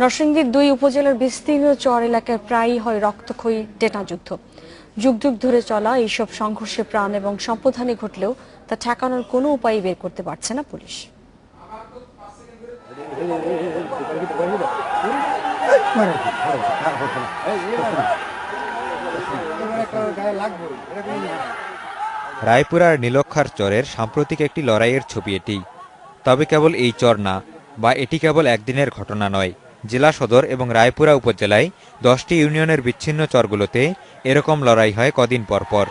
নরসিংদীর দুই উপজেলার বিস্তীর্ণ চর এলাকায় প্রায়ই হয় রক্তক্ষয়ী ডেটা যুদ্ধ। যুগ যুগ ধরে চলা এইসব সংঘর্ষে প্রাণ এবং সম্পদহানি ঘটলেও তা ঠেকানোর কোনো উপায় বের করতে পারছে না পুলিশ। রায়পুরার নীলক্ষার চরের সাম্প্রতিক একটি লড়াইয়ের ছবি এটি। তবে কেবল এই চর না, বা এটি কেবল একদিনের ঘটনা নয়। জেলা সদর এবং রায়পুরা উপজেলায় দশটি ইউনিয়নের বিচ্ছিন্ন চরগুলোতে এরকম লড়াই হয় কদিন পর পর।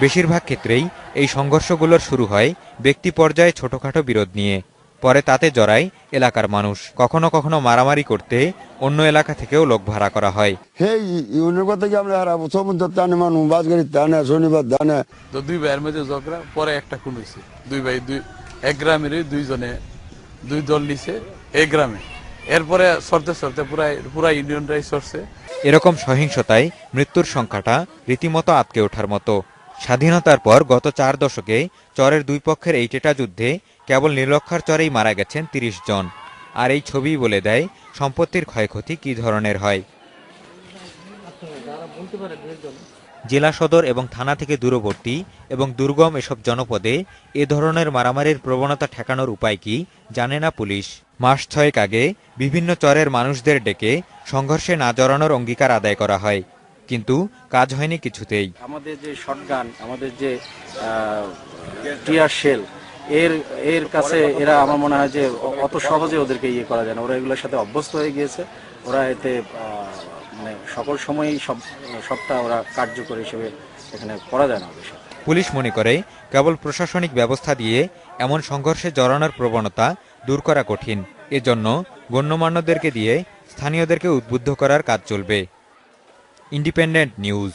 বেশিরভাগ ক্ষেত্রেই এই সংঘর্ষগুলোর শুরু হয় ব্যক্তি পর্যায়ে ছোটখাটো বিরোধ নিয়ে পরে তাতে জড়ায় এলাকার মানুষ। কখনো কখনো মারামারি করতে অন্য এলাকা থেকেও লোক ভাড়া করা হয়। সেই ইউনিয়ন কথা কি আমরা হারাবো? সমুদ্র টানে মানুষ বাসগাড়ি টানে শনিবার টানে। তো দুই ভাইয়ের মধ্যে ঝগড়া পরে একটা খুন হয়েছে। দুই ভাই দুই এক গ্রামেরই দুইজনে দুই দল নিছে এক গ্রামে। এরপরে সরতে সরতে পুরা পুরা ইউনিয়নরাই সরছে এরকম সহিংসতায় মৃত্যুর সংখ্যাটা রীতিমতো আটকে ওঠার মতো। স্বাধীনতার পর গত চার দশকে চরের দুই পক্ষের এই টেটা যুদ্ধে কেবল নীলক্ষার চরেই মারা গেছেন তিরিশ জন। আর এই ছবি বলে দেয় সম্পত্তির ক্ষয়ক্ষতি কী ধরনের হয়। জেলা সদর এবং থানা থেকে দূরবর্তী এবং দুর্গম এসব জনপদে এ ধরনের মারামারির প্রবণতা ঠেকানোর উপায় কি জানে না পুলিশ। মাস ছয়েক আগে বিভিন্ন চরের মানুষদের ডেকে সংঘর্ষে না জড়ানোর অঙ্গীকার আদায় করা হয়, কিন্তু কাজ হয়নি কিছুতেই। আমাদের যে শটগান আমাদের যে টিয়ার শেল এর এর কাছে এরা আমার মনে হয় যে অত সহজে ওদেরকে ইয়ে করা যায় না। ওরা এগুলোর সাথে অভ্যস্ত হয়ে গিয়েছে। ওরা এতে মানে সকল সময়ই সব, সবটা ওরা কার্যকর হিসেবে এখানে করা যায় না পুলিশ মনে করে কেবল প্রশাসনিক ব্যবস্থা দিয়ে এমন সংঘর্ষে জড়ানোর প্রবণতা দূর করা কঠিন। এজন্য গণ্যমান্যদেরকে দিয়ে স্থানীয়দেরকে উদ্বুদ্ধ করার কাজ চলবে। Independent News.